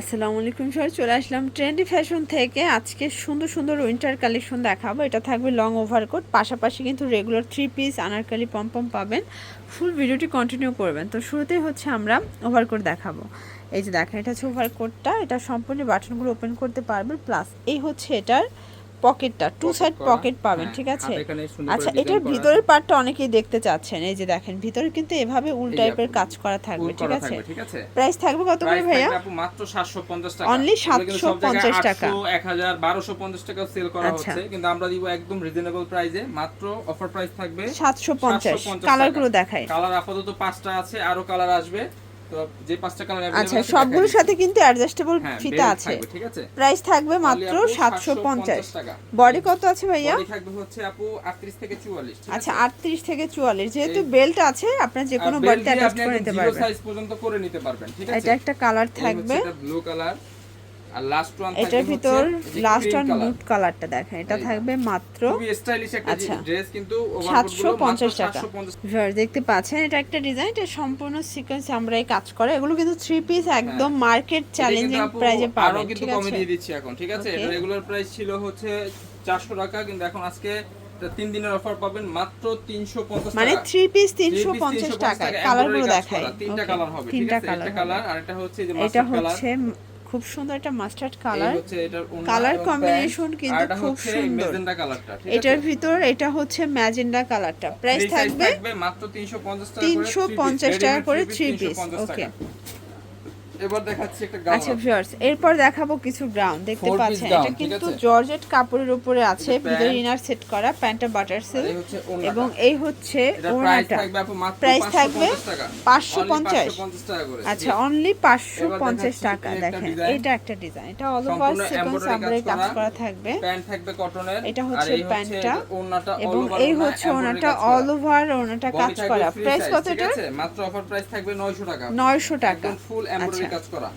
আসসালামু আলাইকুম সবাই, চলে আসলাম ট্রেন্ডি ফ্যাশন থেকে। আজকে সুন্দর সুন্দর উইন্টার কালেকশন দেখাবো। এটা থাকবে লং ওভারকোট পাশাপাশি কিন্তু regular three piece Anarkali pompom পাবেন। ফুল ভিডিওটি কন্টিনিউ করবেন। তো শুরুতেই হচ্ছে আমরা ওভারকোট দেখাবো। এই যে দেখেন, এটা হচ্ছে ওভারকোটটা এটা সম্পূর্ণ বাটনগুলো ওপেন করতে পারবেন। প্লাস এই হচ্ছে এটার পকেটটা টু সাইড পকেট পাবেন হ্যাঁ, ঠিক আছে? আচ্ছা এটার ভিতরের পার্টটা অনেকেই দেখতে চাচ্ছেন এই যে দেখেন ভিতরে কিন্তু এভাবে উল টাইপের কাজ করা থাকবে ঠিক আছে? প্রাইস থাকবে কত করে ভাইয়া? মাত্র 750 টাকা। জায়গায় 750 টাকা। 1000 1250 টাকা সেল করা আচ্ছা। হচ্ছে কিন্তু আমরা দিব একদম রিজনেবল প্রাইসে মাত্র অফার প্রাইস থাকবে সাতশো পঞ্চাশ। 750 কালারগুলো। দেখায় কালার আপাতত পাঁচটা আছে আরও কালার আসবে। যে পাঁচটা কালার আচ্ছা সবগুলোর সাথে কিন্তু অ্যাডজাস্টেবল ফিতা আছে। ঠিক আছে? প্রাইস থাকবে মাত্র সাতশো পঞ্চাশ। 750 টাকা। বডি কত আছে ভাইয়া? বডি থাকবে হচ্ছে আপু 38 থেকে 44 আচ্ছা আছে? আটত্রিশ থেকে চুয়াল্লিশ। যেহেতু বেল্ট আছে আপনার যে কোনো বডিতে আপনি করে নিতে পারবেন। সাইজ পর্যন্ত করে নিতে পারবেন ঠিক আছে? এটা একটা কালার থাকবে। ব্লু কালার আর লাস্ট ওয়ান এটার ভিতর লাস্ট ওয়ান নুট কালারটা দেখেন এটা থাকবে মাত্র খুবই স্টাইলিশ একটা আচ্ছা। ড্রেস কিন্তু সাতশো পঞ্চাশ টাকা। 750 দেখতে পাচ্ছেন এটা একটা ডিজাইন এটা সম্পূর্ণ সিকোয়েন্স আমরা এই কাজ করে। এগুলো কিন্তু থ্রি পিস একদম মার্কেট চ্যালেঞ্জিং প্রাইজে আরও পাবেন কিন্তু ঠিক কমে দিয়ে দিচ্ছি এখন ঠিক আছে? রেগুলার প্রাইস ছিল হচ্ছে 400 টাকা কিন্তু এখন আজকে তিন দিনের অফার পাবেন মাত্র 350 মানে থ্রি পিস তিনশো পঞ্চাশ 350 টাকায় টাকা, কালারগুলো দেখায় তিনটা কালার হবে তিনটা আছে? কালার আর এটা হচ্ছে যে এটা হচ্ছে খুব সুন্দর একটা মাস্টার্ড কালার কালার কম্বিনেশন কিন্তু খুব সুন্দর। এটার ভিতর এটা হচ্ছে ম্যাজেন্ডা কালারটা প্রাইস থাকবে মাত্র 350 টাকা করে তিনশো পঞ্চাশ টাকা করে থ্রি পিস ওকে। এবার দেখাচ্ছি একটা গাউন আচ্ছা ভিউয়ার্স এরপর দেখাবো কিছু গ্রাউন্ড দেখতে পাচ্ছেন। এটা কিন্তু জর্জেট কাপড়ের উপরে আছে ভিতরে ইনার সেট করা প্যান্টটা বাটার সিল্ক ওড়নাটা। এবং এই হচ্ছে ওড়নাটা। প্রাইস থাকবে 550 টাকা। 550 550 করে। আচ্ছা অনলি পাঁচশো এবার পঞ্চাশ দেখাচ্ছি টাকা দেখেন এটা একটা ডিজাইন এটা অল ওভার সিকোয়েন্স embroidery কাজ করা। থাকবে। প্যান্ট থাকবে কটনের এটা হচ্ছে প্যান্টটা ওড়নাটা এবং এই হচ্ছে ওনাটা অল ওভার ওনাটা কাজ করা। প্রাইস কত এটা মাত্র অফার প্রাইস থাকবে 900 টাকা। নয়শো টাকা। Full embroidery. কাজ করা।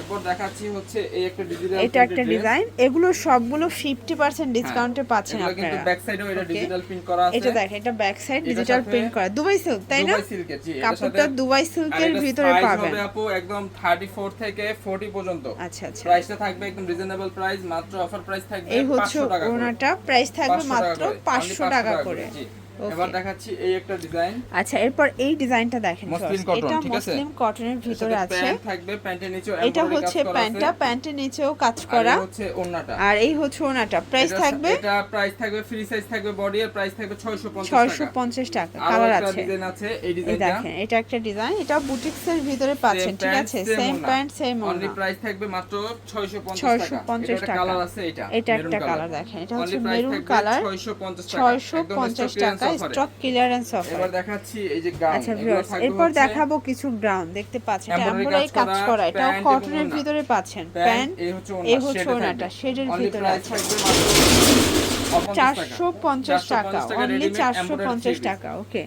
এরপর দেখাচ্ছি হচ্ছে এই একটা ডিজিটাল এটা একটা ডিজাইন এগুলো সবগুলো ফিফটি পার্সেন্ট ডিসকাউন্টে পাচ্ছেন হ্যাঁ, কিন্তু ব্যাক সাইডেও এটা ডিজিটাল প্রিন্ট করা আছে। এটা দেখেন এটা ব্যাক সাইড ডিজিটাল প্রিন্ট করা। দুবাই সিল্ক তাই না? দুবাই সিল্কের জি কাপড়টা দুবাই সিল্কের ভিতরে পাবেন। হবে আপু একদম 34 থেকে 40 পর্যন্ত। আচ্ছা আচ্ছা। প্রাইসটা থাকবে একদম রিজনেবল প্রাইস মাত্র অফার প্রাইস থাকবে এই 500 টাকা ওনাটা। প্রাইস থাকবে মাত্র করে, only পাঁচশো টাকা করে জি। এবার দেখাচ্ছি এই একটা ডিজাইন আচ্ছা এরপর এই ডিজাইনটা দেখেন। এটা মসলিন কটনের ভিতরে আছে। থাকবে প্যান্টের নিচেও এটা হচ্ছে প্যান্টটা প্যান্টের নিচেও কাজ করা। হচ্ছে আর এই হচ্ছে প্রাইস থাকবে? এটা প্রাইস থাকবে ফ্রি সাইজ থাকবে বডি এর প্রাইস থাকবে 650 টাকা। কালার আছে। ডিজাইন আছে এই ডিজাইনটা দেখেন এটা একটা ডিজাইন এটা বুটিক্স এর ভিতরে পাচ্ছেন ঠিক আছে? Same pant same only price থাকবে মাত্র 650 টাকা। 650 কালার আছে এটা এটা একটা কালার দেখেন এটা হচ্ছে মেরুন কালার 650 টাকা ছয়শো একদম পঞ্চাশ stock clearance টাকা। offer এ। স্টক ক্লিয়ারেন্স অফার এবার দেখাচ্ছি এই যে গাউন আচ্ছা ভিউয়ার্স এরপর দেখাবো কিছু গ্রাউন্ড দেখতে পাচ্ছেন এটা embroidery এমব্রয়ডারি কাজ করা, এটা কটনের ভিতরে পাচ্ছেন। প্যান্ট এই হচ্ছে এই থাকবে। শেডের ভিতরে আছে থাকবে মাত্র 450 টাকা। চারশো পঞ্চাশ টাকা অনলি চারশো পঞ্চাশ টাকা ওকে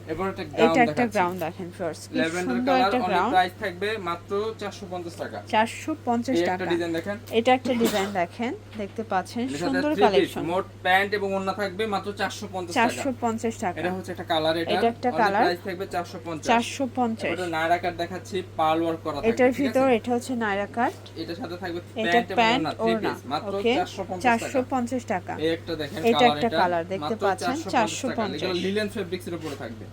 এটা একটা গ্রাউন্ড দেখেন ফার্স্ট সুন্দর একটা গ্রাউন্ড প্রাইস থাকবে মাত্র 450 টাকা। চারশো পঞ্চাশ টাকা। ডিজাইন দেখেন। এটা একটা ডিজাইন দেখেন দেখতে পাচ্ছেন এটার সাথে সুন্দর কালেকশন মোট প্যান্ট এবং ওড়না থাকবে মাত্র 450 টাকা। চারশো পঞ্চাশ টাকা। এটা হচ্ছে একটা কালার এটা এটা একটা colour। প্রাইস থাকবে 450 চারশো পঞ্চাশ। এটা নায়রা কাট দেখাচ্ছি পার্ল ওয়ার্ক করা এটার ভিতর এটা হচ্ছে নায়রা কাট এটার সাথে থাকবে প্যান্ট এবং ওড়না থ্রি ওড়না পিস মাত্র ওকে 450 চারশো পঞ্চাশ টাকা। দেখেন এটা একটা এটা colour দেখতে পাচ্ছেন, 450 টাকা। 450 এগুলো লিলেন ফেব্রিক্স এর উপরে থাকবে।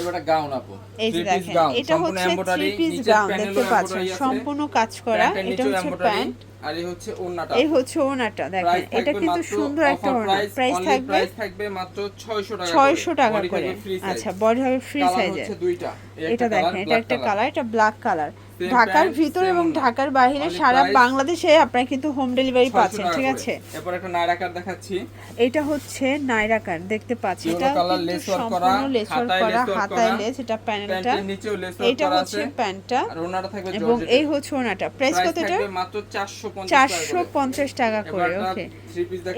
একটা গাউন আপু। এই দেখেন এটা হচ্ছে থ্রি পিস panel দেখতে পাচ্ছেন সম্পূর্ণ কাজ করা এটা হচ্ছে প্যান্ট। আর এই হচ্ছে ওড়নাটা। এই হচ্ছে ওনাটা দেখেন এটা কিন্তু সুন্দর একটা ওনা প্রাইস থাকবে price থাকবে মাত্র 600 টাকা ছয়শো টাকা করে। আচ্ছা বডি হবে ফ্রি দুইটা। এটা দেখেন এটা একটা কালার এটা ব্ল্যাক কালার ঢাকার ভিতরে এবং ঢাকার বাইরে সারা বাংলাদেশে আপনারা কিন্তু হোম ডেলিভারি পাচ্ছেন ঠিক আছে? এরপর একটা নায়রা কাট দেখাচ্ছি। এটা হচ্ছে নাইরা কাট দেখতে পাচ্ছি এটা সম্পূর্ণ লেস ওয়ার্ক করা হাতায় লেস এটা প্যানেলটা করা হচ্ছে প্যান্টটা। আর ওনাটা থাকবে এবং এই হচ্ছে ওনাটা। প্রাইস কত এটা? মাত্র 450 চারশো টাকা করে। পঞ্চাশ টাকা করে একটা ওকে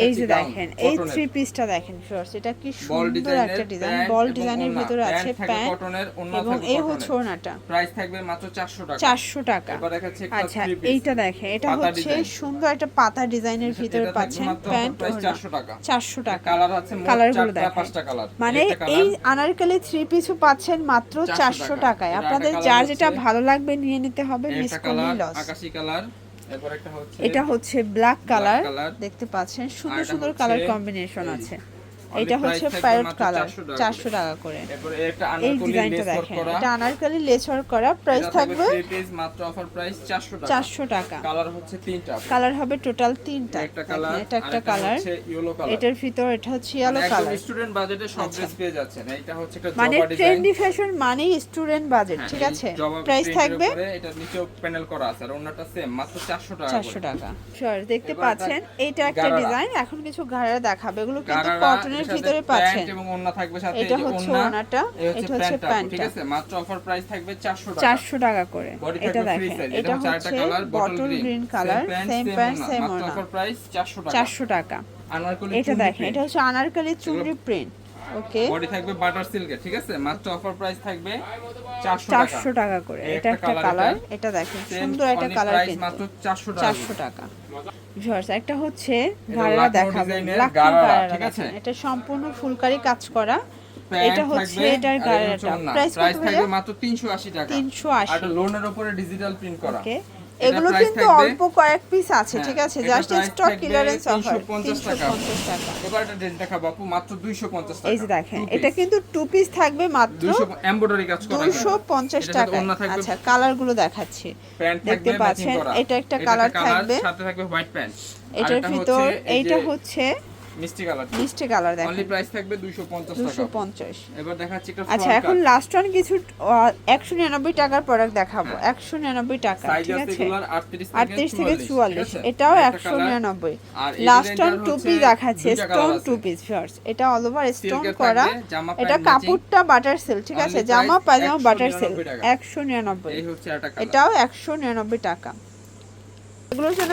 এই যে দেখেন এই থ্রি পিসটা দেখেন ফার্স্ট এটা কি সুন্দর একটা ডিজাইন বল ডিজাইনের ভিতরে আছে প্যান্ট এবং এই হচ্ছে ওনাটা। প্রাইস থাকবে মাত্র 400 টাকা চারশো টাকা। আচ্ছা এইটা দেখে এটা হচ্ছে সুন্দর একটা পাতা ডিজাইনের ভিতরে পাচ্ছেন প্যান্ট প্রাইস 400 টাকা। চারশো টাকা। কালার কালার মানে এই আনারকলি থ্রি পিসও পাচ্ছেন মাত্র চারশো টাকায়। আপনাদের যার যেটা ভালো লাগবে নিয়ে নিতে হবে মিস করলেই লস কালার এটা হচ্ছে ব্ল্যাক কালার দেখতে পাচ্ছেন সুন্দর সুন্দর কালার কম্বিনেশন আছে। এটা হচ্ছে প্যারট কালার 400 টাকা চারশো করে। টাকা করে। একটা এই আনারকলি ডিজাইনটা দেখেন। এটা আনারকলি লেচর করা। প্রাইস থাকবে থ্রি পিস মাত্র অফার প্রাইস 400 টাকা। চারশো টাকা। কালার হচ্ছে তিনটা। কালার হবে টোটাল তিনটা। এটা একটা কালার হচ্ছে ইয়েলো কালার এটার ভিতর এটা হচ্ছে ইয়েলো কালার স্টুডেন্ট বাজেটে সব আচ্ছা। ড্রেস পেয়ে যাচ্ছেন। এটা হচ্ছে একটা মানে ট্রেন্ডি ফ্যাশন মানেই স্টুডেন্ট বাজেট ঠিক আছে? প্রাইস থাকবে এটা নিচেও প্যানেল করা আছে আর ওন্নাটা সেম মাত্র 400 টাকা চারশো করে। টাকা। শিওর দেখতে পাচ্ছেন এটা একটা ডিজাইন এখন কিছু গাড়া দেখাবে। এগুলো কিন্তু কটনের এটার ভিতরে পাচ্ছেন। এবং ওন্না থাকবে সাথে এটা হচ্ছে ওন্না, এটা হচ্ছে প্যান্ট ঠিক আছে? মাত্র অফার প্রাইস থাকবে 400 টাকা। চারশো টাকা করে। এটা দেখেন এটা হচ্ছে colour bottle green colour same pant same মাত্র অফার প্রাইস 400 টাকা। চারশো টাকা। আনারকলি এটা দেখেন এটা হচ্ছে Anarkali chunri print okay. Body থাকবে বাটার সিল্কের ঠিক আছে? মাত্র অফার প্রাইস থাকবে 400 টাকা। করে। এটা একটা কালার এটা। দেখেন সুন্দর একটা কালার কিন্তু। মাত্র 400 টাকা। চারশো টাকা। ভিউয়ার্স একটা হচ্ছে গাড়া গারারা, গাড়া ঠিক আছে? এটা সম্পূর্ণ ফুলকারি কাজ করা। এটা হচ্ছে এটার গাড়াটা প্রাইস প্রাইস থাকবে মাত্র 380 টাকা। তিনশো আর আশি এটা লোনের উপরে ডিজিটাল প্রিন্ট করা। ওকে। এগুলো কিন্তু অল্প কয়েক পিস আছে হ্যাঁ, ঠিক আছে? জাস্ট স্টক ক্লিয়ারেন্স অফার 350 টাকা। 350 টাকা। এবার এটা ড্রেস দেখাবো আপু মাত্র 250 টাকা এই যে দেখেন এটা কিন্তু টু পিস থাকবে মাত্র 200 এমব্রয়ডারি কাজ করা দুইশো পঞ্চাশ এটার সাথে টাকা আচ্ছা কালারগুলো দেখাচ্ছি। দেখতে পাচ্ছেন, এটা একটা colour, থাকবে। সাথে থাকবে হোয়াইট প্যান্ট এটার ভিতর এইটা হচ্ছে মিষ্টি কালার। মিষ্টি কালার অনলি দেখেন প্রাইস থাকবে 250 দুশো টাকা। পঞ্চাশ। এবার দেখাচ্ছি একটা আচ্ছা এখন লাস্ট ওয়ান কিছু একশো নিরানব্বই টাকার প্রোডাক্ট দেখাবো। একশো নিরানব্বই টাকা ঠিক আছে আছে? এগুলার 38 আটত্রিশ থেকে 44 চুয়াল্লিশ। এটাও একটা একশো colour, নিরানব্বই। আর এই লাস্ট ডিজাইনটার ওয়ান টু পিস দেখাচ্ছে স্টোন টু পিস এটা অল ওভার স্টোন করা। জামা এটা কাপড়টা বাটার সিল্ক ঠিক আছে? জামা পায়জামা বাটার 199 একশো নিরানব্বই এই হচ্ছে একটা এটাও একশো নিরানব্বই টাকা। এগুলোর জন্য